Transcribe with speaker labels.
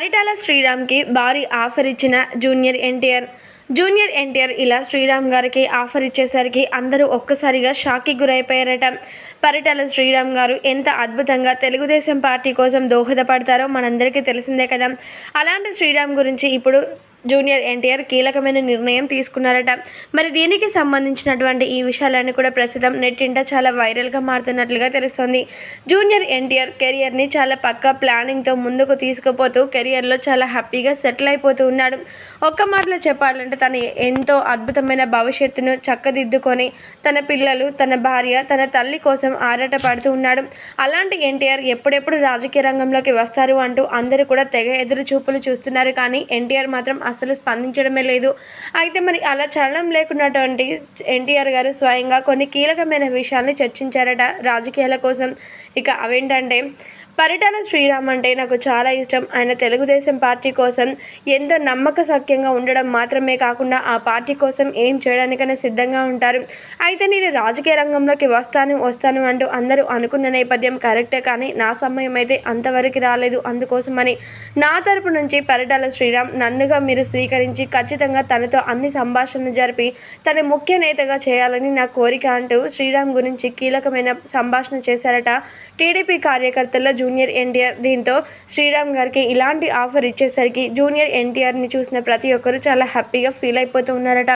Speaker 1: పరిటాల శ్రీరామ్కి భారీ ఆఫర్ ఇచ్చిన junior NTR. Junior NTR ఇలా శ్రీరామ్ గారికి ఆఫర్ ఇచ్చేసరికి అందరూ ఒక్కసారిగా షాక్కి గురైపోయారట. పరిటాల శ్రీరామ్ గారు ఎంత అద్భుతంగా తెలుగుదేశం పార్టీ కోసం దోహదపడతారో మనందరికీ తెలిసిందే కదా. అలాంటి శ్రీరామ్ గురించి ఇప్పుడు జూనియర్ ఎన్టీఆర్ కీలకమైన నిర్ణయం తీసుకున్నారట. మరి దీనికి సంబంధించినటువంటి ఈ విషయాలన్నీ కూడా ప్రస్తుతం నెట్టింట చాలా వైరల్గా మారుతున్నట్లుగా తెలుస్తోంది. జూనియర్ ఎన్టీఆర్ కెరియర్ని చాలా పక్క ప్లానింగ్తో ముందుకు తీసుకుపోతూ కెరియర్లో చాలా హ్యాపీగా సెటిల్ అయిపోతూ ఉన్నాడు. ఒక్క మాటలో చెప్పాలంటే తను ఎంతో అద్భుతమైన భవిష్యత్తును చక్కదిద్దుకొని తన పిల్లలు తన భార్య తన తల్లి కోసం ఆరాట పడుతూ ఉన్నాడు. అలాంటి ఎన్టీఆర్ ఎప్పుడెప్పుడు రాజకీయ రంగంలోకి వస్తారు అంటూ అందరూ కూడా తెగ ఎదురు చూపులు చూస్తున్నారు. కానీ ఎన్టీఆర్ మాత్రం అసలు స్పందించడమే లేదు. అయితే మరి అలా చలనం లేకున్నటువంటి ఎన్టీఆర్ గారు స్వయంగా కొన్ని కీలకమైన విషయాల్ని చర్చించారట రాజకీయాల కోసం. ఇక అవేంటంటే పరిటాల శ్రీరామ్ అంటే నాకు చాలా ఇష్టం. ఆయన తెలుగుదేశం పార్టీ కోసం ఎంతో నమ్మక సఖ్యంగా ఉండడం మాత్రమే కాకుండా ఆ పార్టీ కోసం ఏం చేయడానికైనా సిద్ధంగా ఉంటారు. అయితే నేను రాజకీయ రంగంలోకి వస్తాను వస్తాను అంటూ అందరూ అనుకున్న నేపథ్యం కరెక్టే కానీ నా సమయం అయితే అంతవరకు రాలేదు. అందుకోసమని నా తరపు నుంచి పరిటాల శ్రీరామ్ నన్నుగా మీరు స్వీకరించి ఖచ్చితంగా తనతో అన్ని సంభాషణలు జరిపి తన ముఖ్య నేతగా చేయాలని నా కోరిక అంటూ శ్రీరామ్ గురించి కీలకమైన సంభాషణ చేశారట టీడీపీ కార్యకర్తల్లో జూనియర్ ఎన్టీఆర్. దీంతో శ్రీరామ్ గారికి ఇలాంటి ఆఫర్ ఇచ్చేసరికి జూనియర్ ఎన్టీఆర్ని చూసిన ప్రతి ఒక్కరూ చాలా హ్యాపీగా ఫీల్ అయిపోతూ ఉన్నారట.